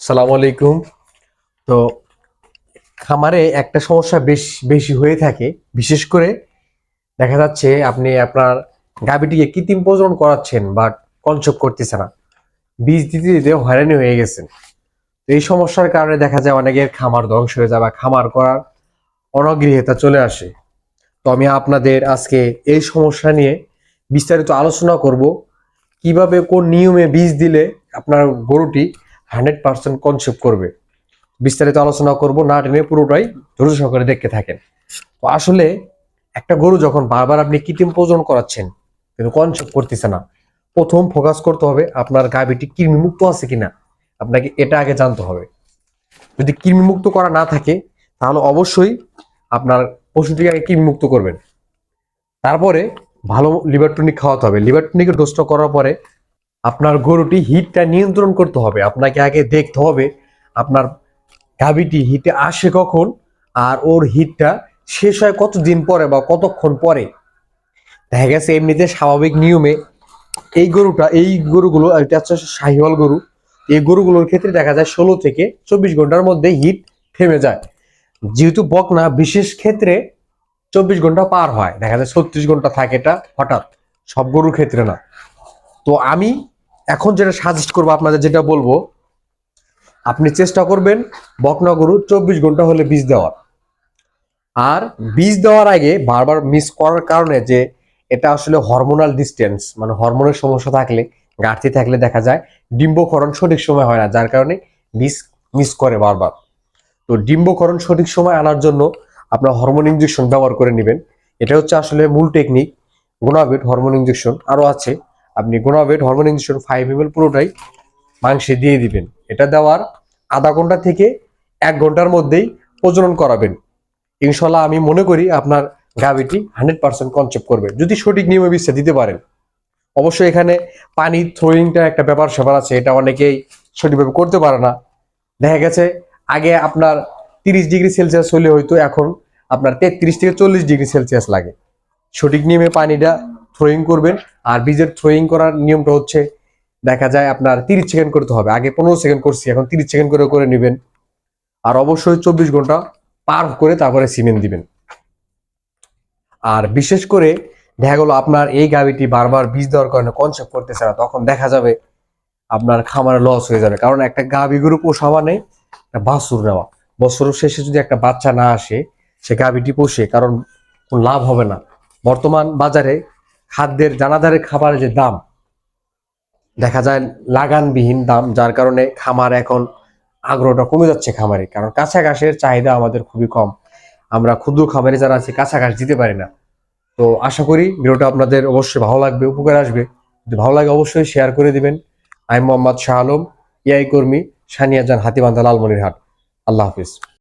সালাম আলাইকুম। তো খামারে একটা সমস্যা বেশ, বেশি হয়ে থাকে। বিশেষ করে দেখা যাচ্ছে আপনি আপনার গাভীটিকে কৃত্রিম প্রজনন করাচ্ছেন বা কনসেপ্ট করতেছে না। বীজ দিতে দিতে হয়রানি হয়ে গেছেন। তো এই সমস্যার কারণে দেখা যায় অনেকের খামার ধ্বংস হয়ে যায় বা খামার করার অনগৃহতা চলে আসে। তো আমি আপনাদের আজকে এই সমস্যা নিয়ে বিস্তারিত আলোচনা করব। কীভাবে কোন নিয়মে বীজ দিলে আপনার গরুটি হান্ড্রেড পার্সেন্ট কনসেপ্ট করবে। বিস্তারিত আলোচনা করব, না টেনে পুরোটাই ধৈর্য সহকারে দেখতে থাকেন। তো আসলে একটা গরু যখন বারবার আপনি কৃত্রিম প্রজনন করাচ্ছেন, কিন্তু কনসেপ্ট করতেছে না। প্রথম ফোকাস করতে হবে আপনার গাভীটি কৃমিমুক্ত আছে কিনা। আপনাকে এটা আগে জানতে হবে। যদি কৃমিমুক্ত করা না থাকে, তাহলে অবশ্যই আপনার পশুটিকে আগে কৃমিমুক্ত করবেন। তারপরে ভালো লিভার টনিক খাওয়াতে হবে। লিভার টনিকের ডোজটা করার পরে আপনার গরুটি হিটটা নিয়ন্ত্রণ করতে হবে। আপনাকে আগে দেখতে হবে আপনার গাভীটি হিটে আসে কখন আর ওর হিটটা শেষ হয় কতদিন পরে বা কতক্ষণ পরে। দেখা গেছে এমনিতে স্বাভাবিক নিয়মে এই গরুটা, এই গরুগুলো, এটা হচ্ছে শাহিওয়াল গরু, এই গরুগুলোর ক্ষেত্রে দেখা যায় ষোলো থেকে চব্বিশ ঘণ্টার মধ্যে হিট থেমে যায়। যেহেতু বকনা, বিশেষ ক্ষেত্রে চব্বিশ ঘণ্টা পার হয়। দেখা যায় ছত্রিশ ঘণ্টা থাকে এটা হঠাৎ, সব গরুর ক্ষেত্রে না। তো আমি এখন যেটা সাজেস্ট করব আপনাদের যেটা বলব, আপনি চেষ্টা করবেন বকনা গরু চব্বিশ ঘণ্টা হলে বীজ দেওয়ার। আর বীজ দেওয়ার আগে বারবার মিস করার কারণে যে এটা আসলে হরমোনাল ডিস্টেন্স মানে হরমোনের সমস্যা থাকলে, ঘাটতি থাকলে দেখা যায় ডিম্বকরণ সঠিক সময় হয় না, যার কারণে মিস মিস করে বারবার। তো ডিম্বকরণ সঠিক সময় আনার জন্য আপনার হরমোন ইঞ্জেকশন ব্যবহার করে নেবেন। এটা হচ্ছে আসলে মূল টেকনিক গোনাবেট হরমোন ইঞ্জেকশন আরও আছে। আপনি Gonabet hormone injection five M পুরোটাই মাংসে দিয়ে দিবেন। এটা দেওয়ার আধা ঘণ্টা থেকে এক ঘণ্টার মধ্যেই প্রজনন করাবেন। ইনশাল্লাহ আমি মনে করি আপনার গাভিটি হান্ড্রেড পার্সেন্ট কনসেপ্ট করবে। যদি সঠিক নিয়মে বিশ্বে দিতে পারেন। অবশ্যই এখানে পানি থ্রোয়িংটা একটা ব্যাপার স্যাপার আছে, এটা অনেকেই সঠিকভাবে করতে পারে না। দেখা গেছে, আগে আপনার তিরিশ ডিগ্রি সেলসিয়াস হলে হয়তো এখন আপনার তেত্রিশ থেকে চল্লিশ ডিগ্রি সেলসিয়াস লাগে। সঠিক নিয়মে পানিটা থ্রোয়িং করবেন। আর বীজের থ্রোয়িং করার নিয়মটা হচ্ছে, দেখা যায় আপনার তিরিশ সেকেন্ড করতে হবে। আগে পনেরো সেকেন্ড করছি, এখন তিরিশ সেকেন্ড করে করে নেবেন। আর অবশ্যই চব্বিশ ঘণ্টা পার করে তারপরে সিমেন্ট দিবেন। আর বিশেষ করে, দেখা গেলো আপনার এই গাভিটি বারবার বীজ দেওয়ার কারণে কনসেপ্ট করতেছে না, তখন দেখা যাবে আপনার খামারে লস হয়ে যাবে। কারণ একটা গাভি গরু পোষা মানে একটা বাছুর নেওয়া। বছর শেষে যদি একটা বাচ্চা না আসে, সে গাভিটি পোষে, কারণ লাভ হবে না। বর্তমান বাজারে খাদ্যের জানাদারের খাবারের যে দাম, দেখা যায় লাগানবিহীন দাম, যার কারণে খামার এখন আগ্রহটা কমে যাচ্ছে খামারে। কারণ কাঁচা ঘাসের চাহিদা আমাদের খুবই কম। আমরা ক্ষুদ্র খামারে যারা আছে কাঁচা ঘাস দিতে পারি না। তো আশা করি ভিডিওটা আপনাদের অবশ্যই ভালো লাগবে, উপকার আসবে। যদি ভালো লাগে অবশ্যই শেয়ার করে দিবেন। আমি মোহাম্মদ শাহ আলম ইআই কর্মী, সানিয়াজান হাতিবান্ধা, লালমনিরহাট। আল্লাহ হাফিজ।